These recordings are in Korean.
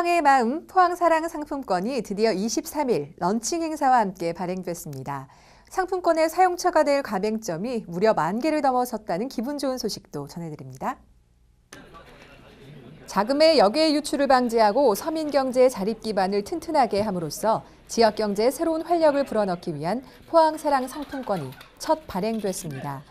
포항의 마음, 포항사랑 상품권이 드디어 23일 런칭 행사와 함께 발행됐습니다. 상품권의 사용처가 될 가맹점이 무려 만 개를 넘어섰다는 기분 좋은 소식도 전해드립니다. 자금의 역외 유출을 방지하고 서민 경제의 자립 기반을 튼튼하게 함으로써 지역 경제에 새로운 활력을 불어넣기 위한 포항사랑 상품권이 첫 발행됐습니다.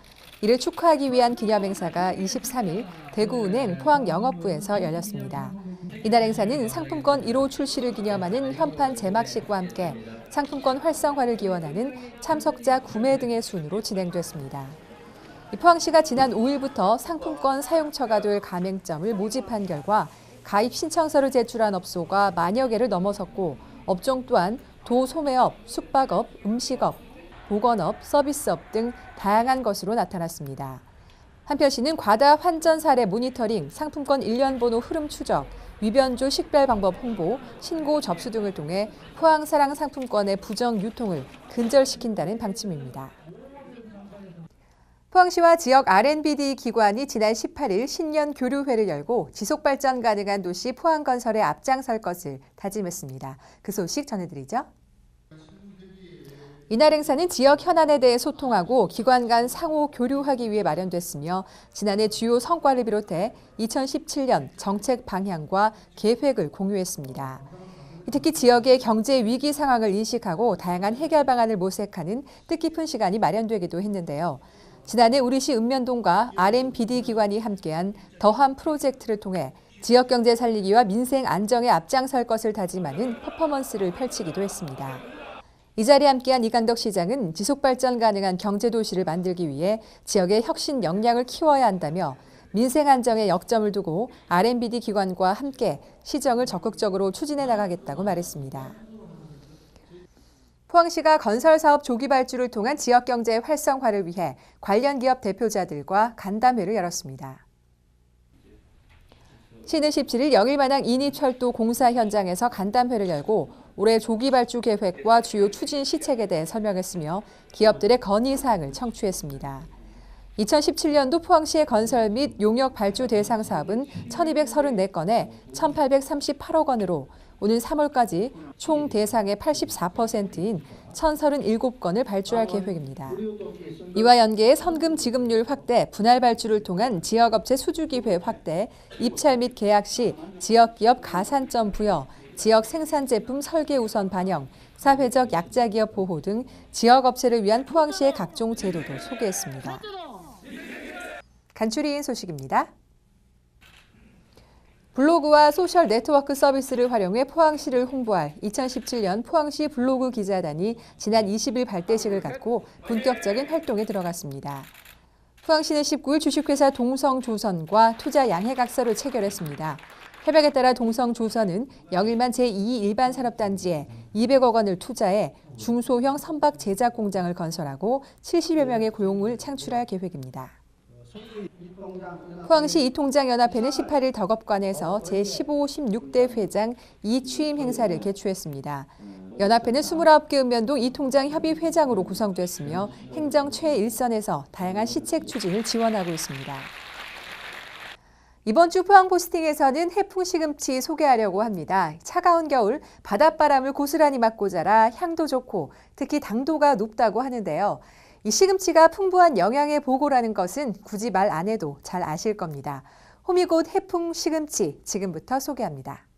이를 축하하기 위한 기념 행사가 23일 대구은행 포항 영업부에서 열렸습니다. 이날 행사는 상품권 1호 출시를 기념하는 현판 제막식과 함께 상품권 활성화를 기원하는 참석자 구매 등의 순으로 진행됐습니다. 포항시가 지난 5일부터 상품권 사용처가 될 가맹점을 모집한 결과 가입 신청서를 제출한 업소가 만여 개를 넘어섰고 업종 또한 도소매업, 숙박업, 음식업, 보건업, 서비스업 등 다양한 것으로 나타났습니다. 한편 시는 과다 환전 사례 모니터링, 상품권 일련 번호 흐름 추적, 위변조 식별 방법 홍보, 신고 접수 등을 통해 포항사랑 상품권의 부정 유통을 근절시킨다는 방침입니다. 포항시와 지역 R&BD 기관이 지난 18일 신년 교류회를 열고 지속 발전 가능한 도시 포항 건설에 앞장설 것을 다짐했습니다. 그 소식 전해드리죠. 이날 행사는 지역 현안에 대해 소통하고 기관 간 상호 교류하기 위해 마련됐으며 지난해 주요 성과를 비롯해 2017년 정책 방향과 계획을 공유했습니다. 특히 지역의 경제 위기 상황을 인식하고 다양한 해결 방안을 모색하는 뜻깊은 시간이 마련되기도 했는데요. 지난해 우리시 읍면동과 RMBD 기관이 함께한 더한 프로젝트를 통해 지역 경제 살리기와 민생 안정에 앞장설 것을 다짐하는 퍼포먼스를 펼치기도 했습니다. 이 자리에 함께한 이강덕 시장은 지속 발전 가능한 경제 도시를 만들기 위해 지역의 혁신 역량을 키워야 한다며 민생 안정에 역점을 두고 R&BD 기관과 함께 시정을 적극적으로 추진해 나가겠다고 말했습니다. 포항시가 건설 사업 조기 발주를 통한 지역 경제 활성화를 위해 관련 기업 대표자들과 간담회를 열었습니다. 시는 17일 영일만항 인이철도 공사 현장에서 간담회를 열고 올해 조기 발주 계획과 주요 추진 시책에 대해 설명했으며 기업들의 건의 사항을 청취했습니다. 2017년도 포항시의 건설 및 용역 발주 대상 사업은 1,234건에 1,838억 원으로 오는 3월까지 총 대상의 84%인 1,037건을 발주할 계획입니다. 이와 연계해 선금 지급률 확대, 분할 발주를 통한 지역업체 수주기회 확대, 입찰 및 계약 시 지역기업 가산점 부여, 지역 생산 제품 설계 우선 반영, 사회적 약자 기업 보호 등 지역 업체를 위한 포항시의 각종 제도도 소개했습니다. 간추리인 소식입니다. 블로그와 소셜 네트워크 서비스를 활용해 포항시를 홍보할 2017년 포항시 블로그 기자단이 지난 20일 발대식을 갖고 본격적인 활동에 들어갔습니다. 포항시는 19일 주식회사 동성조선과 투자 양해각서를 체결했습니다. 협약에 따라 동성조선은 영일만 제2 일반 산업단지에 200억 원을 투자해 중소형 선박 제작 공장을 건설하고 70여 명의 고용을 창출할 계획입니다. 포항시 이통장연합회는 18일 덕업관에서 제15, 16대 회장 이취임 행사를 개최했습니다. 연합회는 29개 읍면동 이통장 협의 회장으로 구성됐으며 행정 최일선에서 다양한 시책 추진을 지원하고 있습니다. 이번 주 포항 포스팅에서는 해풍 시금치 소개하려고 합니다. 차가운 겨울 바닷바람을 고스란히 맞고 자라 향도 좋고 특히 당도가 높다고 하는데요. 이 시금치가 풍부한 영양의 보고라는 것은 굳이 말 안 해도 잘 아실 겁니다. 호미곶 해풍 시금치 지금부터 소개합니다.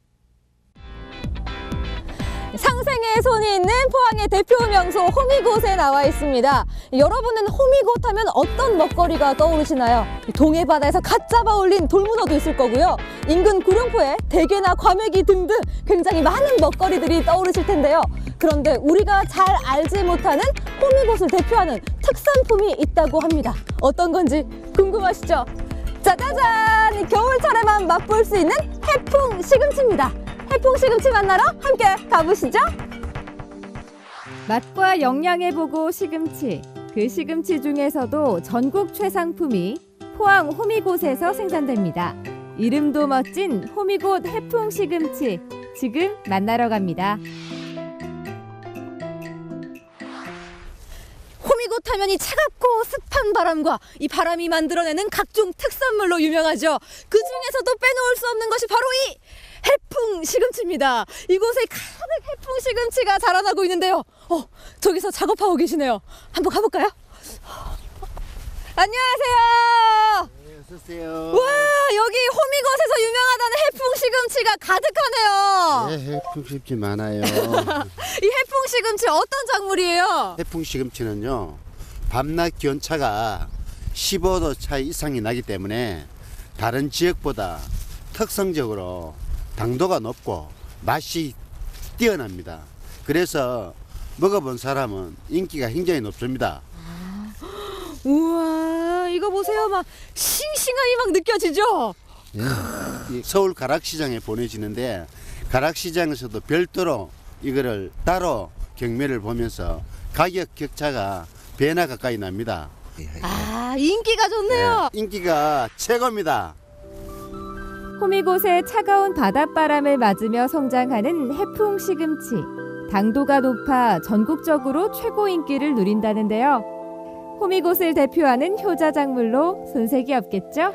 상생의 손이 있는 포항의 대표 명소 호미곶에 나와 있습니다. 여러분은 호미곶 하면 어떤 먹거리가 떠오르시나요? 동해 바다에서 갓 잡아 올린 돌문어도 있을 거고요. 인근 구룡포에 대게나 과메기 등등 굉장히 많은 먹거리들이 떠오르실 텐데요. 그런데 우리가 잘 알지 못하는 호미곶을 대표하는 특산품이 있다고 합니다. 어떤 건지 궁금하시죠? 짜자잔! 겨울철에만 맛볼 수 있는 해풍 시금치입니다. 해풍 시금치 만나러 함께 가보시죠. 맛과 영양의 보고 시금치. 그 시금치 중에서도 전국 최상품이 포항 호미곶에서 생산됩니다. 이름도 멋진 호미곶 해풍 시금치. 지금 만나러 갑니다. 호미곶 하면 이 차갑고 습한 바람과 이 바람이 만들어내는 각종 특산물로 유명하죠. 그 중에서도 빼놓을 수 없는 것이 바로 이 해풍 시금치입니다. 이곳에 가득 해풍 시금치가 자라나고 있는데요. 어, 저기서 작업하고 계시네요. 한번 가볼까요? 안녕하세요. 어서오세요. 와, 여기 호미곶에서 유명하다는 해풍 시금치가 가득하네요. 네, 해풍 시금치 많아요. 이 해풍 시금치 어떤 작물이에요? 해풍 시금치는요, 밤낮 기온차가 15도 차이 이상이 나기 때문에 다른 지역보다 특성적으로 당도가 높고 맛이 뛰어납니다. 그래서 먹어본 사람은 인기가 굉장히 높습니다. 우와, 이거 보세요. 막 싱싱함이 막 느껴지죠? 이 서울 가락시장에 보내지는데 가락시장에서도 별도로 이거를 따로 경매를 보면서 가격 격차가 배나 가까이 납니다. 아, 인기가 좋네요. 네, 인기가 최고입니다. 호미곶의 차가운 바닷바람을 맞으며 성장하는 해풍 시금치. 당도가 높아 전국적으로 최고 인기를 누린다는데요. 호미곶을 대표하는 효자 작물로 손색이 없겠죠?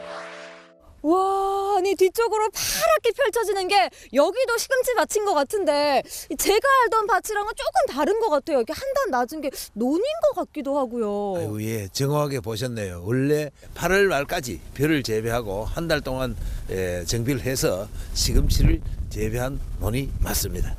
와, 아니 뒤쪽으로 파랗게 펼쳐지는 게 여기도 시금치 밭인 것 같은데 이 제가 알던 밭이랑은 조금 다른 것 같아요. 이렇게 한 단 낮은 게 논인 것 같기도 하고요. 아이고 예 정확하게 보셨네요. 원래 8월 말까지 벼를 재배하고 한 달 동안 예, 정비를 해서 시금치를 재배한 논이 맞습니다.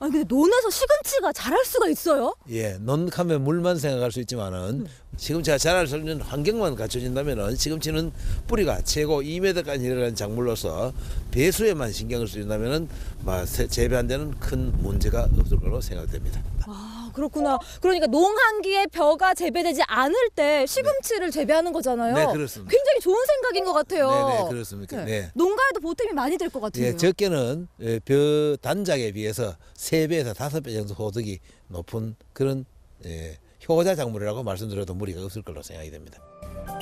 아니 근데 논에서 시금치가 자랄 수가 있어요? 예, 논하면 물만 생각할 수 있지만은 시금치가 자랄 수 있는 환경만 갖춰진다면은 시금치는 뿌리가 최고 2m까지 내려가는 작물로서 배수에만 신경을 쓰인다면은 막 세- 재배한 데는 큰 문제가 없을 거로 생각됩니다. 아 그렇구나. 그러니까 농한기에 벼가 재배되지 않을 때 시금치를 재배하는 거잖아요. 네, 그렇습니다. 굉장히 좋은 생각인 것 같아요. 네, 네, 그렇습니까? 네. 농가에도 보탬이 많이 될 것 같아요. 예, 적게는 예, 벼 단작에 비해서 세배에서 다섯 배 정도 소득이 높은 그런 예, 효자 작물이라고 말씀드려도 무리가 없을 걸로 생각이 됩니다.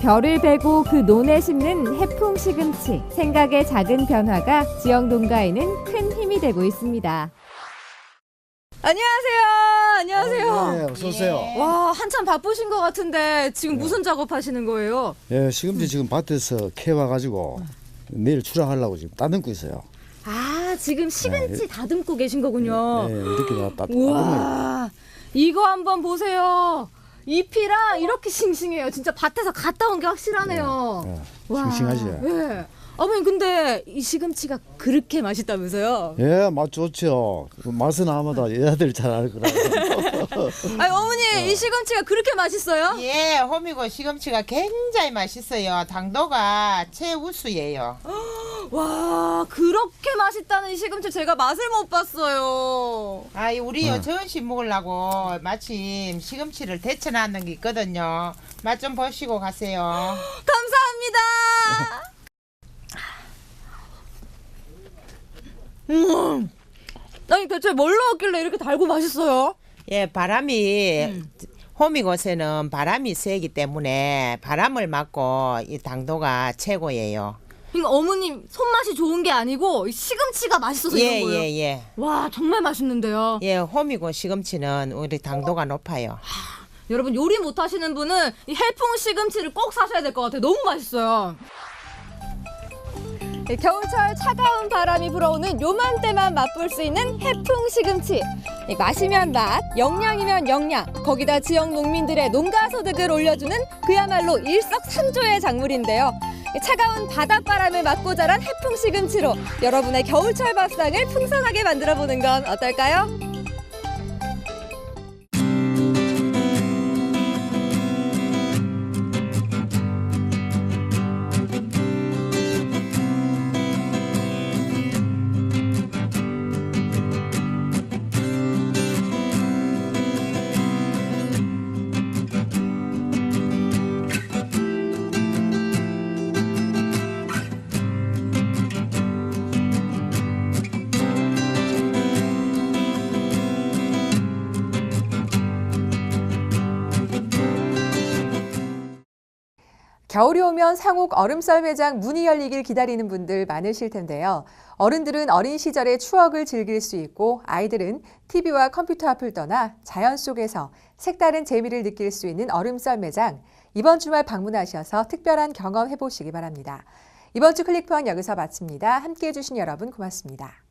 별을 베고 그 논에 심는 해풍 시금치. 생각의 작은 변화가 지역 농가에는 큰 힘이 되고 있습니다. 안녕하세요. 안녕하세요. 네, 어서 오세요. 와 한참 바쁘신 것 같은데 지금 무슨 작업하시는 거예요? 예, 시금치 지금 밭에서 캐와 가지고 내일 출하하려고 지금 따듬고 있어요. 아 지금 시금치 다듬고 계신 거군요. 예, 이렇게 다 따듬어요. 우와 이거 한번 보세요. 잎이랑 이렇게 싱싱해요. 진짜 밭에서 갔다 온 게 확실하네요. 예, 와. 싱싱하죠. 예. 어머니 근데 이 시금치가 그렇게 맛있다면서요? 예, 맛 좋죠. 그 맛은 아마도 여자들 잘 알 거라고. 아니 어머니 이 시금치가 그렇게 맛있어요? 예, 호미곶 시금치가 굉장히 맛있어요. 당도가 최우수예요. 와 그렇게 맛있다는 이 시금치 제가 맛을 못 봤어요. 아, 우리요 전시 먹으려고 마침 시금치를 데쳐놨는 게 있거든요. 맛 좀 보시고 가세요. 감사합니다. 음. 아니 대체 뭘 넣었길래 이렇게 달고 맛있어요? 예, 바람이 호미곶에는 바람이 세기 때문에 바람을 맞고 이 당도가 최고예요. 그러니까 어머님 손맛이 좋은 게 아니고 이 시금치가 맛있어서 예, 이런 거예요. 예, 예. 와 정말 맛있는데요. 예, 호미곶 시금치는 우리 당도가 높아요. 여러분 요리 못 하시는 분은 이 해풍 시금치를 꼭 사셔야 될 것 같아요. 너무 맛있어요. 겨울철 차가운 바람이 불어오는 요맘때만 맛볼 수 있는 해풍 시금치. 이 맛이면 맛, 영양이면 영양, 거기다 지역 농민들의 농가 소득을 올려주는 그야말로 일석삼조의 작물인데요. 이 차가운 바닷바람을 맞고 자란 해풍 시금치로 여러분의 겨울철 밥상을 풍성하게 만들어 보는 건 어떨까요? 겨울이 오면 상옥 얼음썰 매장 문이 열리길 기다리는 분들 많으실 텐데요. 어른들은 어린 시절의 추억을 즐길 수 있고 아이들은 TV와 컴퓨터 앞을 떠나 자연 속에서 색다른 재미를 느낄 수 있는 얼음썰 매장 이번 주말 방문하셔서 특별한 경험 해보시기 바랍니다. 이번 주 클릭포항 여기서 마칩니다. 함께해 주신 여러분 고맙습니다.